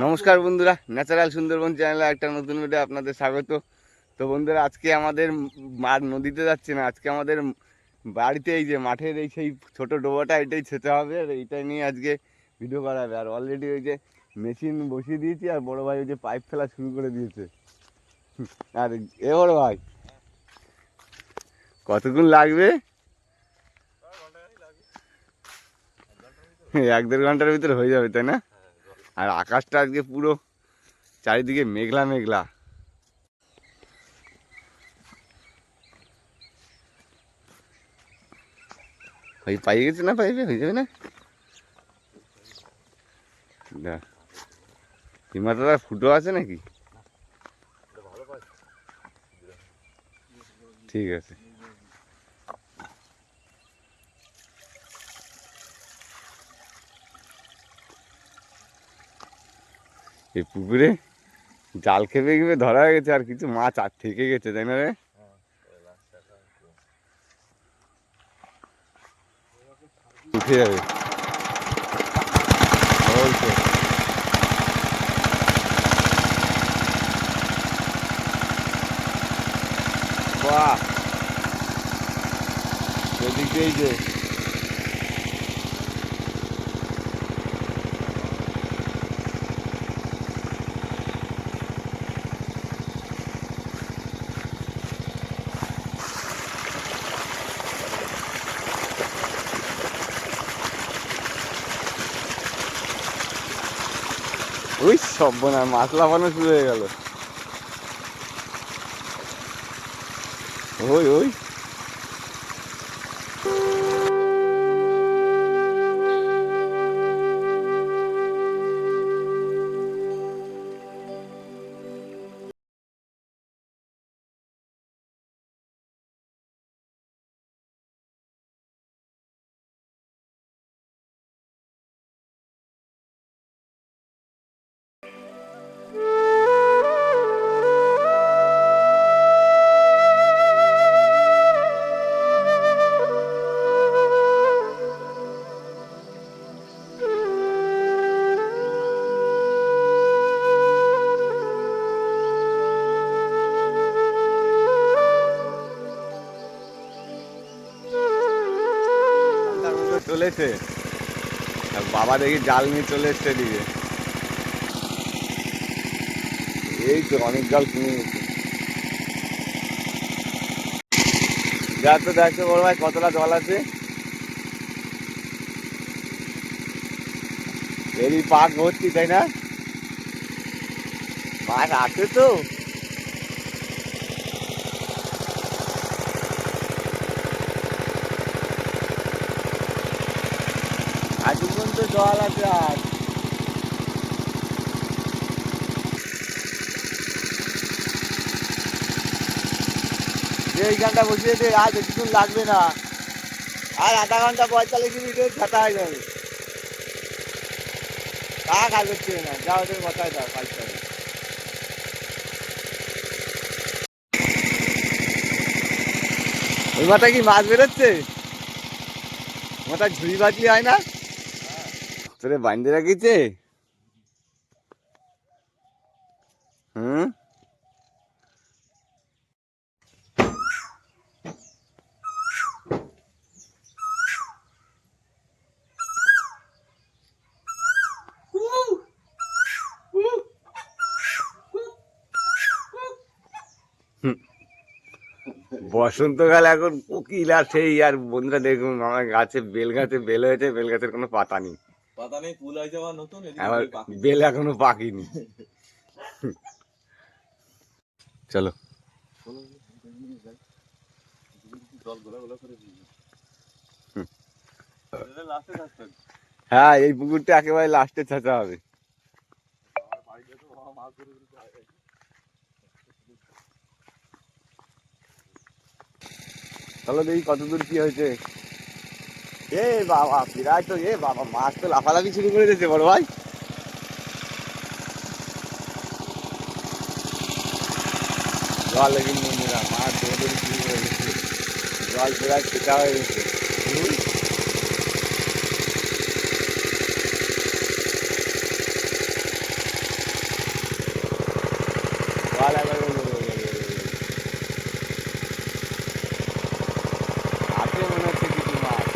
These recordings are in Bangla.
নমস্কার বন্ধুরা, ন্যাচারাল সুন্দরবন চ্যানেলে একটা নতুন ভিডিও আপনাদের স্বাগত। তো বন্ধুরা, আজকে আমাদের মাঠ নদীতে যাচ্ছে না, আজকে আমাদের বাড়িতে এই যে মাঠের এই সেই ছোটো ডোবাটা, এটাই ছেতে হবে আর এইটাই নিয়ে আজকে ভিডিও করা হবে আর অলরেডি ওই যে মেশিন বসিয়ে দিয়েছি আর বড় ভাই ওই যে পাইপ ফেলা শুরু করে দিয়েছে। আর এ বড় ভাই, কতক্ষণ লাগবে? এক দেড় ঘণ্টার ভিতরে হয়ে যাবে, তাই না? আর আকাশটা আজকে পুরো চারিদিকে মেঘলা মেঘলা। ওই পাইয়ে গেছে না পাইবে হয়ে যাবে না? হিমাতার ফুটো আছে নাকি? ঠিক আছে। এই পুকুরে জাল খেপে খেপে ধরা হয়ে গেছে, আর কিছু মাছ আর থেকে গেছে, তাই না রে? উঠে যাবে। বাহ। এদিক দিয়েই যে ওই সব না মাছ লাফানো শুরু হয়ে গেল। ওই ওই। চলেছে বাবা দেখি জাল নিয়ে চলে এসছে এদিকে। এই তো অনেক জল কিনে গেছে যা তো দেখছ বড় ভাই, কতটা জল আছে? এরই পাক ভর্তি, তাই না? মাছ আছে তো। জল আছে আর এইখানটা বসিয়ে দে, আর বেশিক্ষণ লাগবে না। আর আধা ঘণ্টা পঁয়তাল্লিশ মিনিটে ছাতা হয়ে যাবে। তা কাজ হচ্ছে না, যা ওদের মাথায় দাও কাজটা ওই মাথায় কি মাছ বেরোচ্ছে? মাথায় ঝুড়ি বাজলি হয় না? তোরে বাঁধতে রাখিছে? হুম। বসন্তকাল এখন কোকিল আর সেই, আর বন্ধুরা দেখুন, আমার গাছে বেল গাছে বেল হয়েছে, বেল গাছের কোনো পাতা নেই। পাতা নেই ফুল নতুন আবার বেল এখনও পাকিনি। চলো। হ্যাঁ এই পুকুরটা একেবারে লাস্টে ছাঁচা হবে। আমার বাড়িতে তো বাবা মাছ ধরে ধরে খায়। চলো দেখি কত দূর কি হয়েছে। এ বাবা, বিরাট তো এ বাবা মাছ তো লাফালাফি শুরু করে দিয়েছে, বড় ভাই। জল লেগে বন্ধুরা মাছ দৌড়ে শুরু করে দিয়েছে। জল বিরাট ফেটা হয়ে গেছে হুম। জাল একবার ওই, ওই, ওই, ওই, ওই, ওই। আছে মনে হচ্ছে কিছু মাছ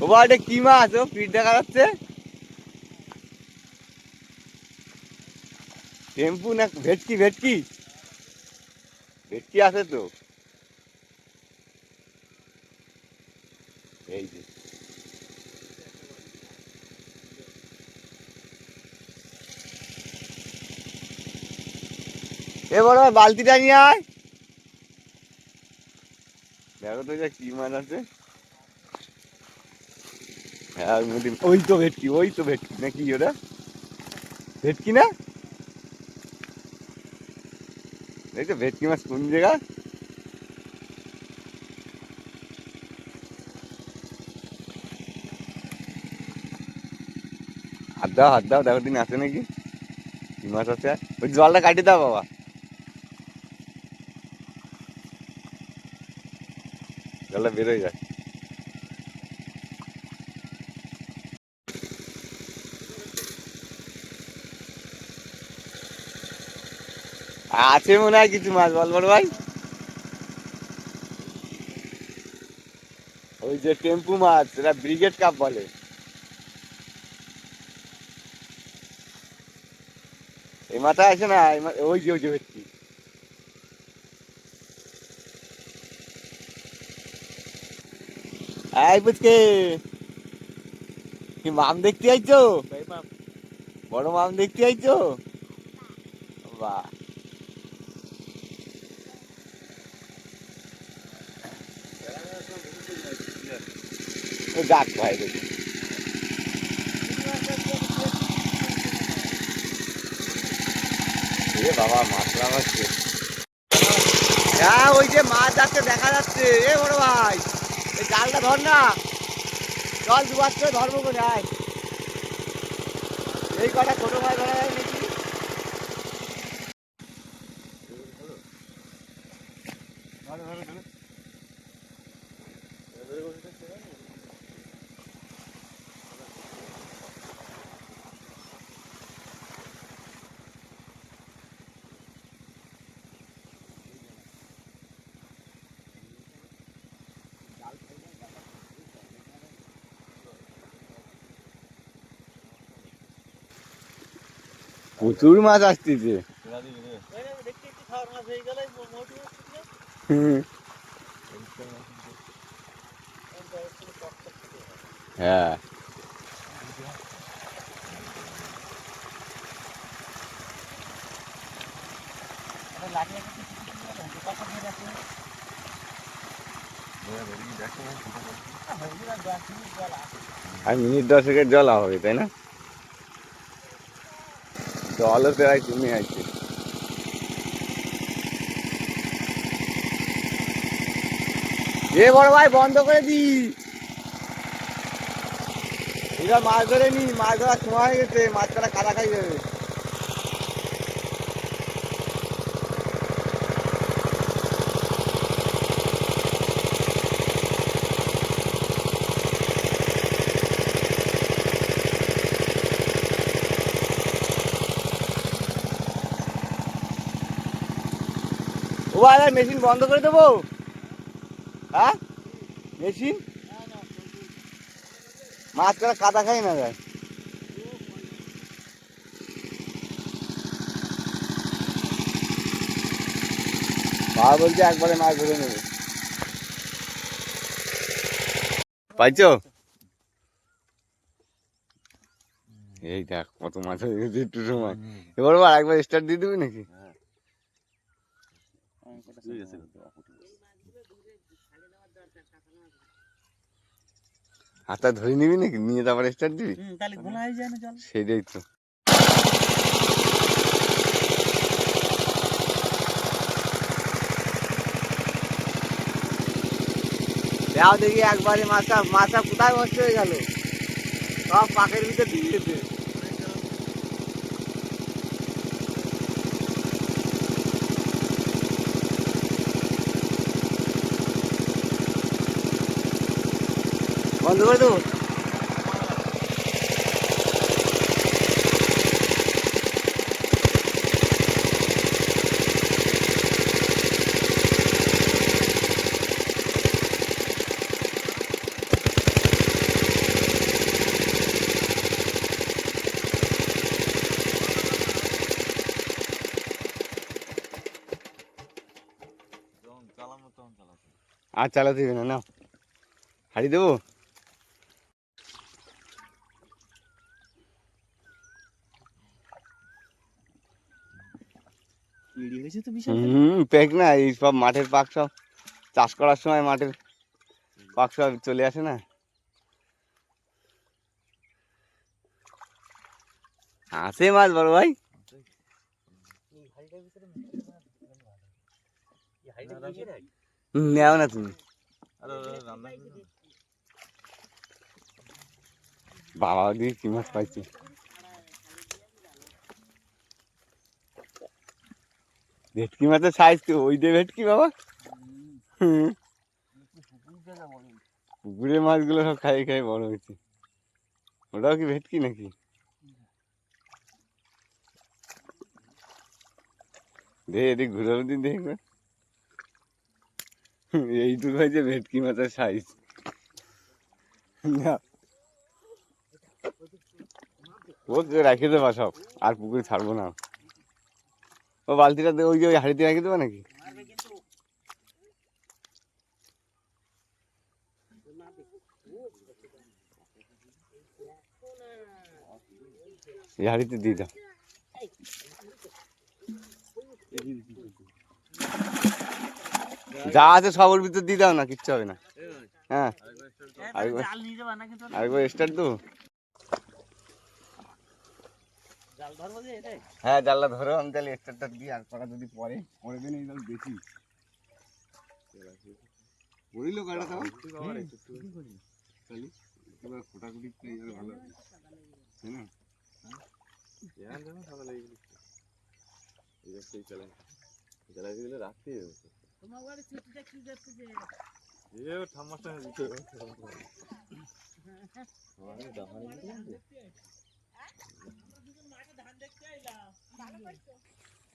ও বাবা এটা কি মাছ ও পিঠ দেখা যাচ্ছে? টেম্পু না ভেটকি ভেটকি? ভেটকি আছে তো। এই যে। এ বড় বালতিটা নিয়ে আয়। দেখো তো কি মাছ আছে। হ্যাঁ ওই মধ্যে- ওই তো ভেটকি ওই তো ভেটকি নাকি ওটা ভেটকি না এই তো ভেটকি মাছ কোন জায়গা হাত দাও হাত দাও দেখো দিন আছে নাকি কি মাছ আছে আর? ওই জলটা কাটিয়ে দাও বাবা জলটা বেরোয় যায় আছে মনে হয় কিছু মাছ বল বড় ভাই। ওই যে টেম্পু মাছ সেটা ব্রিগেড কাপ বলে। এই মাথা আছে না ওই যে ওই যে ভেটকি এই বুঝকে কি মাম দেখতে আইছো? বড় মাম দেখতে আইছো বাহ ও যাক ভাই, দেখি। বাবা মাছ লাগাচ্ছে হ্যাঁ ওই যে মাছ যাচ্ছে, দেখা যাচ্ছে। এ বড় ভাই, এই জালটা ধর না। জল দুবার করে ধরবো এই কটা ছোট ভাই ধরা যায় নাকি? প্রচুর মাছ আসতেছে। হ্যাঁ। আর মিনিট দশেকের জল হবে তাই না? জলও প্রায় কমে আছে। এ বড় ভাই, বন্ধ করে দি। মাছ ধরে নি, মাছ ধরার সময় হয়ে গেছে মাছ কাটা কাদা খাই যাবে। মেশিন বন্ধ করে দেবো। হ্যাঁ? মেশিন? মাছ করে কাদা খাই না যায়। বাবা বলছে একবারে মাছ ধরে নেবে। পাইছো? এই দেখ, কত মাছ হয়ে গেছে একটু সময়। এবার আবার একবার স্টার্ট দিয়ে দিবি নাকি? হাতটা ধরে নিবি নাকি? নিয়ে তারপরে স্টার্ট দিবি? তাহলে ঘোলা হয়ে যায় না জল। সেটাই তো। যাও দেখি একবারে মাছটা মাছটা কোথায় নষ্ট হয়ে গেল? সব পাকের ভিতর ঢুকে বন্ধ করে দেবো আর চালাতে দিবে না নাও। হারিয়ে দেবো? ইড়ি তো বিশাল হুম পেক না এই সব মাঠের পাক সব চাষ করার সময় মাঠের পাক সব চলে আসে না। আছে মাছ বড় ভাই। নেও না তুমি। বাবা দিয়ে কি মাছ পাইছি? ভেটকি মাছের সাইজ ওই দিয়ে ভেটকি বাবা। পুকুরের মাছগুলো সব খাই খাই বড় হয়েছে। ওটাও কি ভেটকি নাকি? দে এদিক ঘুরে দিন দেখবে এইটুকু হয়েছে ভেটকি মাছের সাইজ না। ওকে রাখে দেবা সব, আর পুকুরে ছাড়বো না। ও বালতিটা ওই যে ওই হাড়িতে রেখে দেবো নাকি? এই হাড়িতে দিয়ে দাও। যা আছে সব ওর ভিতর দিয়ে দাও না কিচ্ছু হবে না। হ্যাঁ। আরেকবার স্টার্ট দেবো জাল ধরবো যে এটাই হ্যাঁ জানলা ধরো আমি তাহলে স্টার্টটা দিই আর কটা যদি পরে পরে দিন এই তাহলে বেশি। পড়িল কটা তাও এবার ফোটাকুটি গেলে ভালো হবে। তাই না? তোমার বাড়ি ছুটিটা কি যাচ্ছে যে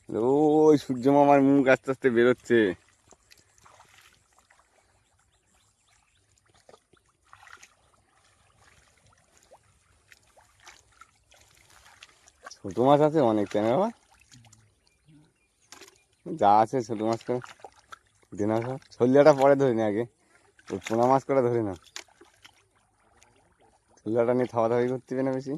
ওই সূর্য মামার মুখ আস্তে আস্তে বেরোচ্ছে। ছোট মাছ আছে অনেক, তাই না বাবা? যা আছে ছোট মাছ করে। দিন সব। ছল্লিয়াটা পরে ধরে নি আগে। ওই পোনা মাছ করে ধরে না ছল্লিয়াটা নিয়ে খাওয়া দাওয়াই করতে না বেশি।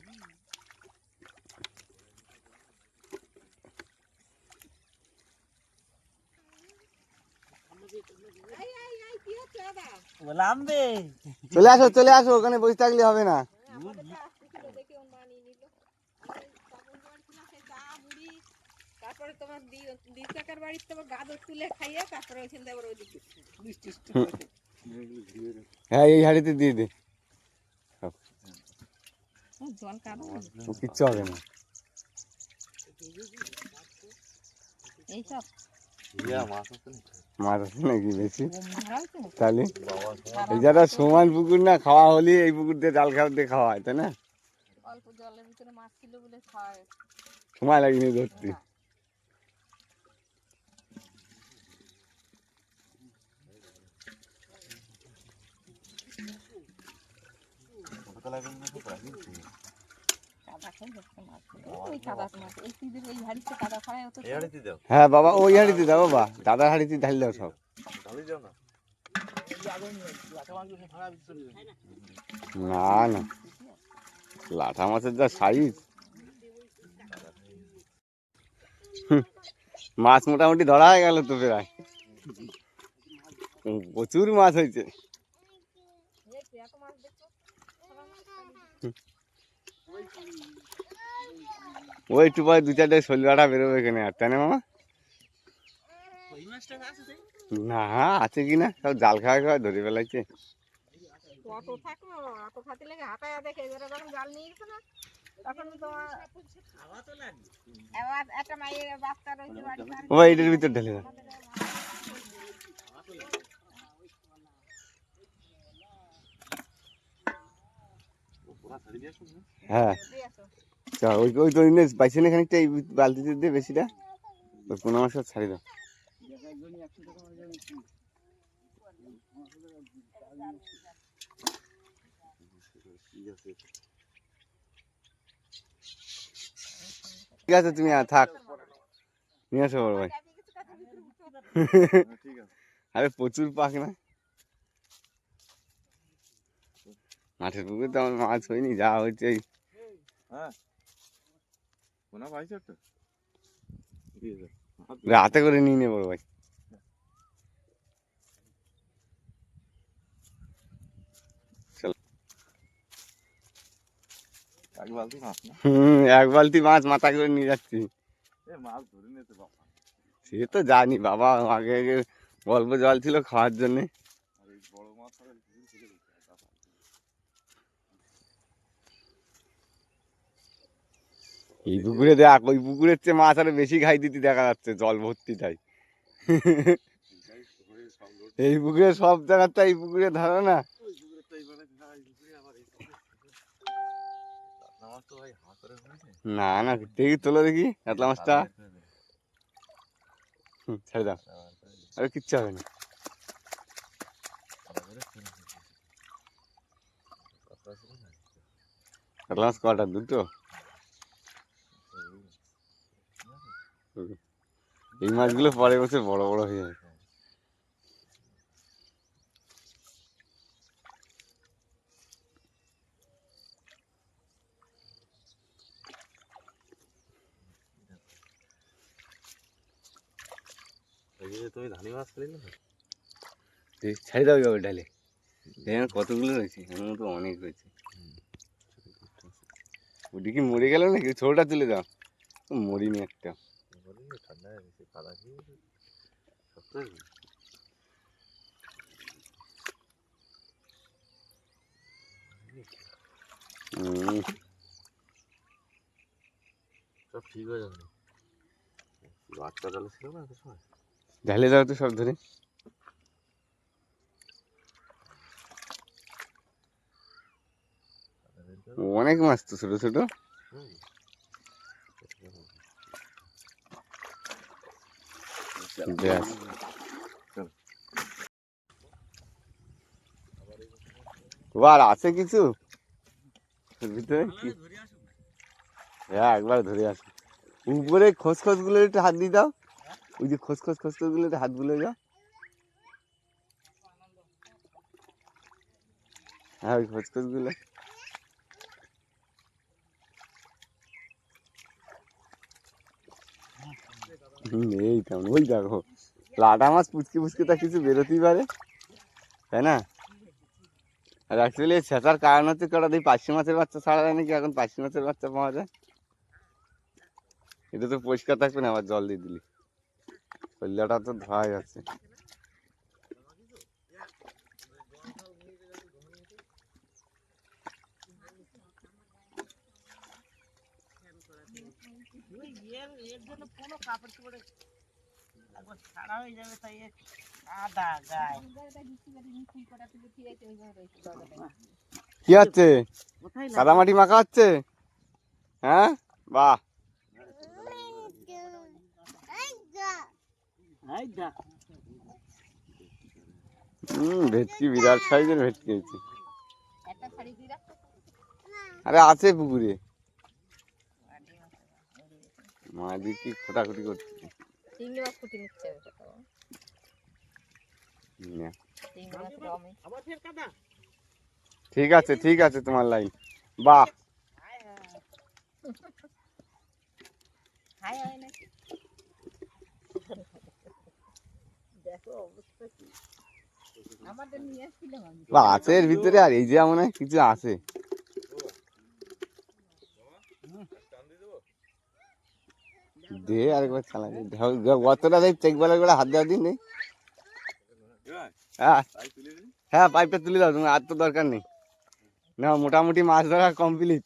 চলে আসো চলে আসো ওখানে বসে থাকলে হবে না। তারপরে তোমার বাড়ির তোমার গাদর তুলে খাইয়ে তারপরে ওইখান থেকে ওইদিকে মিষ্টি হ্যাঁ এই হাড়িতে দিয়ে দে। জল কিচ্ছু হবে না। এইসব মাছ আছে নাকি বেশি? তাহলে এই যারা সমান পুকুর না খাওয়া হলে এই পুকুর দিয়ে জাল খাওয়া দিয়ে খাওয়া হয় তাই না? অল্প জলের ভিতরে মাছ ছিল বলে খায় সময় লাগেনি ধরতে। কাদা হ্যাঁ বাবা ওই হাড়িতে দাও বাবা। দাদার হাড়িতে ঢাল দাও সব। না। না লাঠা মাছের যা সাইজ মাছ মোটামুটি ধরা হয়ে গেল তো প্রায়। প্রচুর মাছ হয়েছে এত মাছ দেখছ ওই একটু পরে দু চারটে শৈলবাটা বেরোবে এখানে আর তাই না মামা? আছে না আছে কি না? সব জাল খাওয়া খাওয়া ধরে ফেলাইছে ও এটার ভিতর ঢেলে দাও। হ্যাঁ। ওই ওই তো ইনে পাইছে না খানিকটা এই বালতিতে দিয়ে বেশিটা। ছাড়ি দাও। ঠিক আছে, তুমি থাক। নিয়ে আসো বড় ভাই। আরে প্রচুর পাক না। মাঠের পুকুরে তো আমার মাছ হয়নি, যা হচ্ছে হ্যাঁ কোনা পাইছো একটা দিয়ে দে হাত রাতে করে নিয়ে নেব ভাই। এক বালতি মাছ মাথা করে নিয়ে যাচ্ছি। এ মাছ ধরে নিতে বাবা। সে তো জানি বাবা আগে আগে অল্প জল ছিল খাওয়ার জন্যে আর এই বড় মাছ হবে পুকুর থেকে দিতে হয়, তা পারবে না। এই পুকুরে দেখ, ওই পুকুরের চেয়ে মাছ আরও বেশি খাই দিতে দেখা যাচ্ছে, জল ভর্তি তাই এইটাই পুকুরে সব লোড এই পুকুরে সব জায়গাতে এই পুকুরে ধরো না। না না, দেখি তোলো দেখি, কাতলা মাছটা। ছেড়ে দাও। আরে কিচ্ছু হবে না। কাতলা মাছ কটা, দুটো? এই মাছগুলো পরে বছর বড় বড় হয়ে যাবে। তুমি ধানি মাছ খেলে না? দাও যাবে ডালে। দেখেন কতগুলো রয়েছে এর মতো অনেক রয়েছে ওটি কি মরে গেল নাকি? ছোটটা তুলে দাও। মরিনি একটা। ঠান্ডা হয়ে গেছে কাদা খেয়ে সত্য হুম, সব ঠিক হয়ে যাবে বাচ্চা ডালে ছিল না সময় ঢালে দাও তো সব ধরে অনেক মাছ তো ছোট ছোট হুম আর আছে কিছু হ্যাঁ একবার ধরে আসো উপরে খোঁজ খোঁজগুলো একটু হাত দিয়ে দাও। ওই যে খোঁজ খোঁজ খোঁজ খোঁজগুলো হাতগুলো যাও হ্যাঁ ওই খোঁজ খোঁজগুলো এই তেমন ওই দেখো। লাটা মাছ পুচকে পুচকে তা কিছু বেরোতেই পারে, তাই না? আর অ্যাকচুয়ালি ছেঁচার কারণ হচ্ছে কটা এই পাঁচশো মাছের বাচ্চা ছাড়া যায় নাকি এখন পাঁচশো মাছের বাচ্চা পাওয়া যায়? এটা তো পরিষ্কার থাকবে না, আবার জল দিয়ে দিলি। কল্যাটা তো ধরা যাচ্ছে কোনো কাপড় চোপড়ে ছাড়া হয়ে যাবে তাই আদা গায়ে। কি হচ্ছে? কোথায় কাদামাটি মাখা হচ্ছে? হ্যাঁ? বাহ। হুম ভেটকি বিরাট সাইজের ভেটকি হয়েছে। আরে আছে পুকুরে। মা দিকে খোটাখুটি করছে? চিংড়ি মাছ নিচ্ছে ঠিক আছে ঠিক আছে তোমার লাইন। বাহ। এর ভিতরে আর এই যে মনে হয় কিছু আছে। দে আরেকবার চালা দে। গতটা দেখ চেক বেলার করে হাত দেওয়া দিন নেই হ্যাঁ। হ্যাঁ পাইপটা তুলে দাও তুমি আর তো দরকার নেই। না মোটামুটি মাছ ধরা কমপ্লিট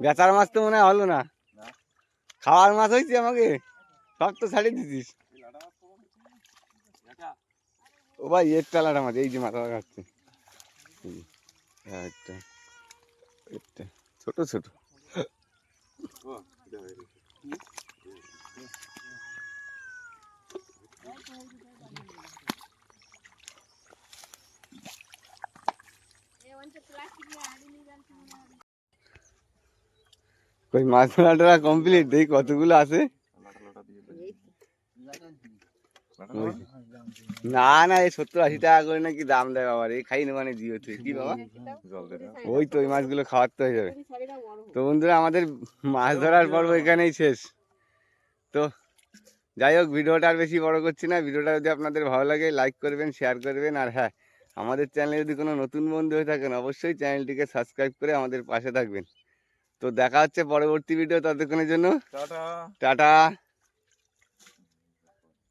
বেচার মাছ তো মনে হয় হলো না। খাওয়ার মাছ হয়েছে আমাকে। সব তো ছাড়িয়ে দিছিস। ও ভাই এর টালাটা মাছ এই যে মাথা খাচ্ছে একটা একটা ছোট ছোট। ওই মাছ ধরাটা কমপ্লিট দেখি কতগুলো আছে লাটা লাটা দিয়ে দে ওই। না না এই সত্তর আশি টাকা করে নাকি দাম দেয় বাবার এই খাই না মানে জিওতে কি বাবা? জল দে না। ওই তো ওই মাছগুলো খাওয়াতে হয়ে যাবে। তো বন্ধুরা আমাদের মাছ ধরার পর্ব এখানেই শেষ। তো যাই হোক ভিডিওটা আর বেশি বড় করছি না। ভিডিওটা যদি আপনাদের ভালো লাগে লাইক করবেন শেয়ার করবেন আর হ্যাঁ আমাদের চ্যানেলে যদি কোনো নতুন বন্ধু হয়ে থাকেন অবশ্যই চ্যানেলটিকে সাবস্ক্রাইব করে আমাদের পাশে থাকবেন। তো দেখা হচ্ছে পরবর্তী ভিডিও ততক্ষণের জন্য। টাটা। টাটা।